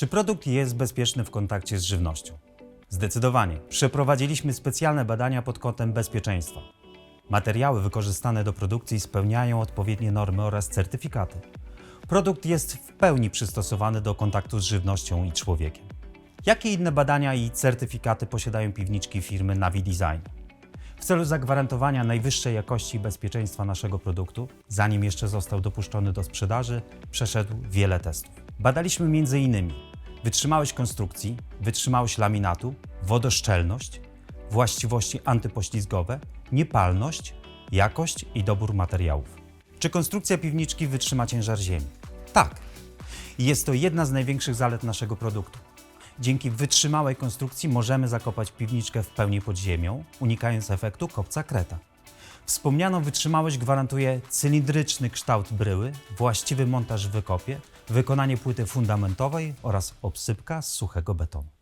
Czy produkt jest bezpieczny w kontakcie z żywnością? Zdecydowanie. Przeprowadziliśmy specjalne badania pod kątem bezpieczeństwa. Materiały wykorzystane do produkcji spełniają odpowiednie normy oraz certyfikaty. Produkt jest w pełni przystosowany do kontaktu z żywnością i człowiekiem. Jakie inne badania i certyfikaty posiadają piwniczki firmy Navi Design? W celu zagwarantowania najwyższej jakości i bezpieczeństwa naszego produktu, zanim jeszcze został dopuszczony do sprzedaży, przeszedł wiele testów. Badaliśmy m.in. wytrzymałość konstrukcji, wytrzymałość laminatu, wodoszczelność, właściwości antypoślizgowe, niepalność, jakość i dobór materiałów. Czy konstrukcja piwniczki wytrzyma ciężar ziemi? Tak. Jest to jedna z największych zalet naszego produktu. Dzięki wytrzymałej konstrukcji możemy zakopać piwniczkę w pełni pod ziemią, unikając efektu kopca kreta. Wspomnianą wytrzymałość gwarantuje cylindryczny kształt bryły, właściwy montaż w wykopie, wykonanie płyty fundamentowej oraz obsypka z suchego betonu.